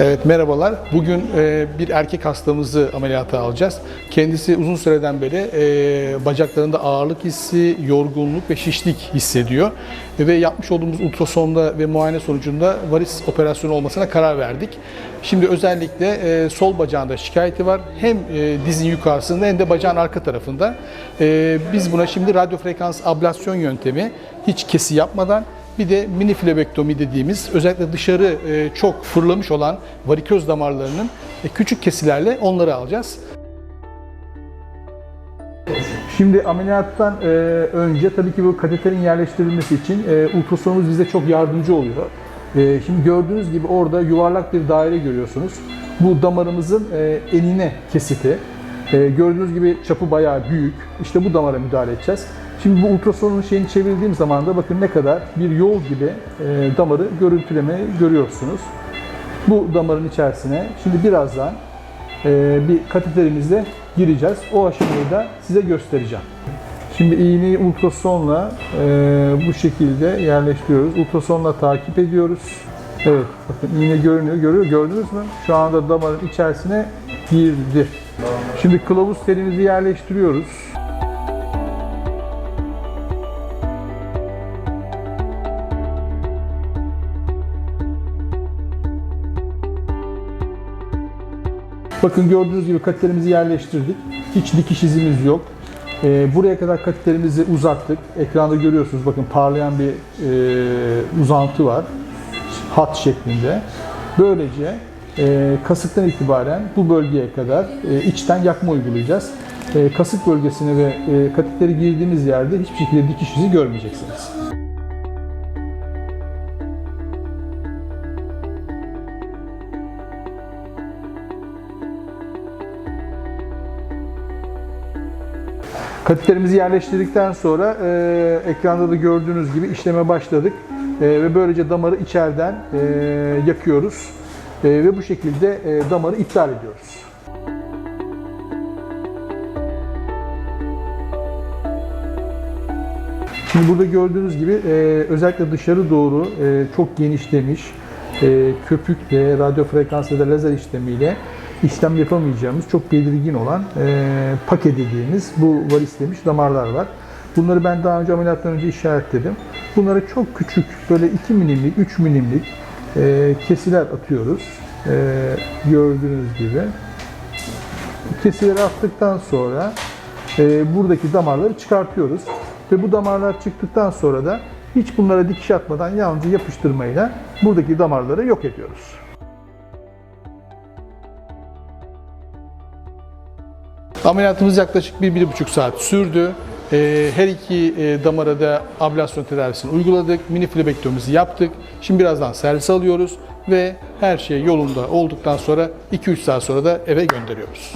Evet merhabalar. Bugün e, bir erkek hastamızı ameliyata alacağız. Kendisi uzun süreden beri e, bacaklarında ağırlık hissi, yorgunluk ve şişlik hissediyor. Ve yapmış olduğumuz ultrasonda ve muayene sonucunda varis operasyonu olmasına karar verdik. Şimdi özellikle e, sol bacağında şikayeti var. Hem e, dizin yukarısında hem de bacağın arka tarafında. E, biz buna şimdi radyo frekans ablasyon yöntemi hiç kesi yapmadan bir de mini flebektomi dediğimiz özellikle dışarı e, çok fırlamış olan varikoz damarlarının e, küçük kesilerle onları alacağız. Şimdi ameliyattan e, önce tabii ki bu kateterin yerleştirilmesi için ultrasonumuz bize çok yardımcı oluyor. Şimdi gördüğünüz gibi orada yuvarlak bir daire görüyorsunuz. Bu damarımızın enine kesiti. Gördüğünüz gibi çapı bayağı büyük. İşte bu damara müdahale edeceğiz. Şimdi bu ultrasonun şeyini çevirdiğim zaman da bakın ne kadar bir yol gibi e, damarı görüntüleme görüyorsunuz. Bu damarın içerisine şimdi birazdan e, bir kateterimizle gireceğiz. O aşamayı da size göstereceğim. Şimdi iğneyi ultrasonla e, bu şekilde yerleştiriyoruz. Ultrasonla takip ediyoruz. Evet, bakın iğne görünüyor. Görüyor, gördünüz mü? Şu anda damarın içerisine girdi. Şimdi kılavuz telimizi yerleştiriyoruz. Bakın gördüğünüz gibi kateterimizi yerleştirdik. Hiç dikiş izimiz yok. Ee, buraya kadar kateterimizi uzattık. Ekranda görüyorsunuz bakın parlayan bir e, uzantı var. Hat şeklinde. Böylece e, kasıktan itibaren bu bölgeye kadar e, içten yakma uygulayacağız. E, kasık bölgesine ve e, kateteri girdiğimiz yerde hiçbir şekilde dikiş izi görmeyeceksiniz. Kateterimizi yerleştirdikten sonra e, ekranda da gördüğünüz gibi işleme başladık. E, ve böylece damarı içeriden e, yakıyoruz. E, ve bu şekilde e, damarı iptal ediyoruz. Şimdi burada gördüğünüz gibi e, özellikle dışarı doğru e, çok genişlemiş, e, köpükle, radyo frekans ya da lazer işlemiyle işlem yapamayacağımız çok belirgin olan e, pake dediğimiz bu varislemiş damarlar var. Bunları ben daha önce ameliyattan önce işaretledim. Bunlara çok küçük böyle 2 milimlik, 3 milimlik e, kesiler atıyoruz. E, gördüğünüz gibi. Kesileri attıktan sonra e, buradaki damarları çıkartıyoruz. Ve bu damarlar çıktıktan sonra da hiç bunlara dikiş atmadan yalnızca yapıştırmayla buradaki damarları yok ediyoruz. Ameliyatımız yaklaşık bir, bir buçuk saat sürdü. Ee, Her iki e, damara da ablasyon tedavisini uyguladık. Mini flebektomimizi yaptık. Şimdi birazdan servis alıyoruz ve her şey yolunda olduktan sonra 2-3 saat sonra da eve gönderiyoruz.